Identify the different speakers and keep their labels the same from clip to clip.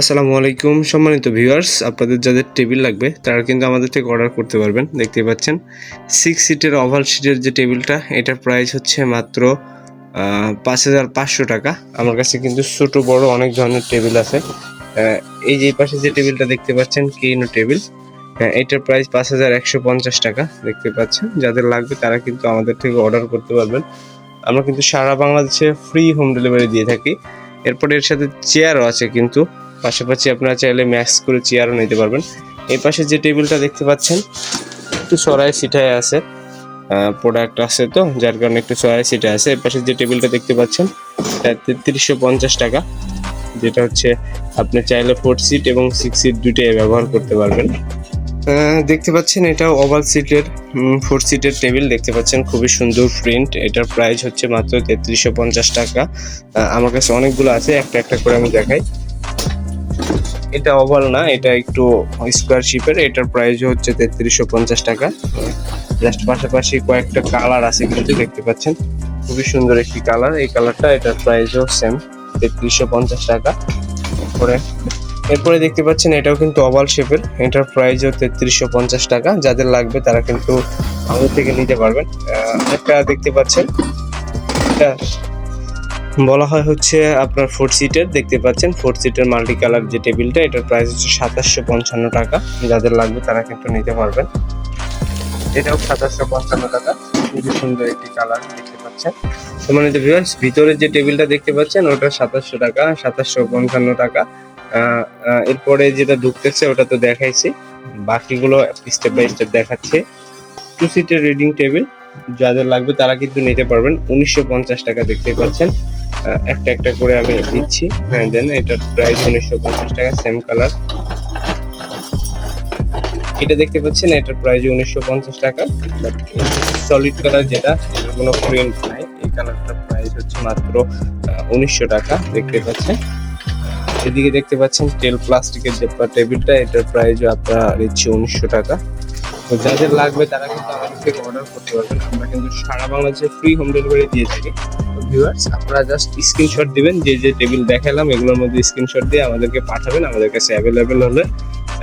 Speaker 1: আসসালামু আলাইকুম, সম্মানিত ভিউয়ার্স আপনাদের যাদের টেবিল লাগবে, তারা কিন্তু আমাদের থেকে অর্ডার করতে পারবেন দেখতে পাচ্ছেন। সিক্স সিটের ওভাল সিটের যে টেবিলটা এটার প্রাইস হচ্ছে মাত্র পাঁচ হাজার পাঁচশো টাকা। আমার কাছে কিন্তু ছোট, বড় অনেক ধরনের টেবিল আছে। এই যে পাশে যে টেবিলটা দেখতে পাচ্ছেন কেইনো টেবিল হ্যাঁ এটার প্রাইস পাঁচ হাজার একশো পঞ্চাশ টাকা, দেখতে পাচ্ছেন। যাদের লাগবে, তারা কিন্তু আমাদের থেকে অর্ডার করতে পারবেন। আমরা কিন্তু সারা বাংলাদেশে ফ্রি হোম ডেলিভারি দিয়ে থাকি। এরপরে এর সাথে চেয়ারও আছে কিন্তু। পাশাপাশি আপনারা চাইলে ম্যাক্স করে চেয়ারও নিতে পারবেন। এই পাশে যে টেবিলটা দেখতে পাচ্ছেন, একটু সরাই সিটায় আছে প্রোডাক্ট আছে তো, যার কারণে একটু সরাই সিটায় আছে। এই পাশে যে টেবিলটা দেখতে পাচ্ছেন তেত্রিশশো পঞ্চাশ টাকা, যেটা হচ্ছে আপনি চাইলে ফোর সিট এবং সিক্স সিট দুইটাই ব্যবহার করতে পারবেন। দেখতে পাচ্ছেন, এটা ওভাল সিটের ফোর সিটের টেবিল দেখতে পাচ্ছেন, খুবই সুন্দর প্রিন্ট এটার প্রাইস হচ্ছে মাত্র তেত্রিশশো পঞ্চাশ টাকা। আমার কাছে অনেকগুলো আছে, একটা একটা করে আমি দেখাই। এটা ওভাল না, এটা একটু স্কোয়ার শিপের এটার প্রাইস হচ্ছে তেত্রিশশো পঞ্চাশ টাকা। জাস্ট পাশাপাশি কয়েকটা কালার আছে কিন্তু দেখতে পাচ্ছেন, খুবই সুন্দর একটি কালার এই কালারটা এটার প্রাইসও সেম তেত্রিশশো পঞ্চাশ টাকা এরপরে এরপরে দেখতে পাচ্ছেন এটাও কিন্তু ওভাল শেপের এটার প্রাইসও তেত্রিশশো পঞ্চাশ টাকা। যাদের লাগবে তারা কিন্তু আমাদের থেকে নিতে পারবেন। একটা দেখতে পাচ্ছেন, এটা বলা হয় হচ্ছে আপনার ফোর সিটের দেখতে পাচ্ছেন ফোর সিটের মাল্টি কালার যে টেবিলটা, এটার প্রাইস হচ্ছে সাতাশশো পঞ্চান্ন টাকা। যাদের লাগবে তারা কিন্তু নিতে পারবেন। এটাও সাতাশশো পঞ্চান্ন টাকা। খুবই সুন্দর একটি কালার দেখতে পাচ্ছেন। সম্মানিত ভিউয়ার্স ভিতরের যে টেবিলটা দেখতে পাচ্ছেন, ওটা সাতাশশো টাকা, সাতাশশো পঞ্চান্ন টাকা। এরপরে যেটা ঢুকতেছে, ওটা তো দেখাইছি। বাকিগুলো স্টেপ বাই স্টেপ দেখাচ্ছে। টু সিটের রিডিং টেবিল যাদের লাগবে তারা কিন্তু নিতে পারবেন। উনিশশো পঞ্চাশ টাকা, দেখতে পাচ্ছেন। একটা একটা করে আমি দিচ্ছি। হ্যাঁ দেন এটার প্রাইস উনিশশো পঞ্চাশ টাকা সেম কালার এটা দেখতে পাচ্ছেন, এটার প্রাইস উনিশশো পঞ্চাশ টাকা। সলিড কালার যেটা, এটার কোনো প্রিন্ট নাই। এই কালারটার প্রাইস হচ্ছে মাত্র উনিশশো টাকা, দেখতে পাচ্ছেন। এদিকে দেখতে পাচ্ছেন টেল প্লাস্টিকের যে টেবিলটা এটার প্রাইসও আপনারা দিচ্ছি উনিশশো টাকা। তো যাদের লাগবে তারা কিন্তু আমাদের থেকে অর্ডার করতে পারবেন। আমরা কিন্তু সারা বাংলাদেশে ফ্রি হোম ডেলিভারি দিয়ে থাকি ভিউয়ার্স আপনারা জাস্ট স্ক্রিনশট দিবেন, যে যে টেবিল দেখালাম, এগুলোর মধ্যে স্ক্রিনশট দিয়ে আমাদেরকে পাঠাবেন। আমাদের কাছে অ্যাভেলেবেল হলে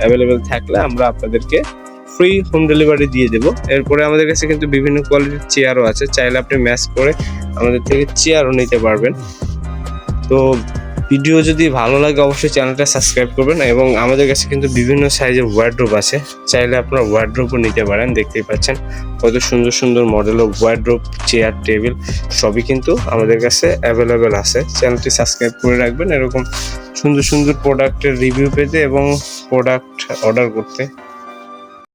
Speaker 1: অ্যাভেলেবেল থাকলে আমরা আপনাদেরকে ফ্রি হোম ডেলিভারি দিয়ে দেব। এরপরে আমাদের কাছে কিন্তু বিভিন্ন কোয়ালিটির চেয়ারও আছে। চাইলে আপনি ম্যাচ করে আমাদের থেকে চেয়ারও নিতে পারবেন। তো ভিডিও যদি ভালো লাগে, অবশ্যই চ্যানেলটা সাবস্ক্রাইব করবেন এবং আমাদের কাছে কিন্তু বিভিন্ন সাইজের ওয়ার্ড্রোপ আছে। চাইলে আপনারা ওয়ার্ড্রোপও নিতে পারেন, দেখতেই পাচ্ছেন। কত সুন্দর সুন্দর মডেলের ওয়ার্ড্রোপ চেয়ার টেবিল সবই কিন্তু আমাদের কাছে অ্যাভেলেবেল আছে। চ্যানেলটি সাবস্ক্রাইব করে রাখবেন, এরকম সুন্দর সুন্দর প্রোডাক্টের রিভিউ পেতে এবং প্রোডাক্ট অর্ডার করতে।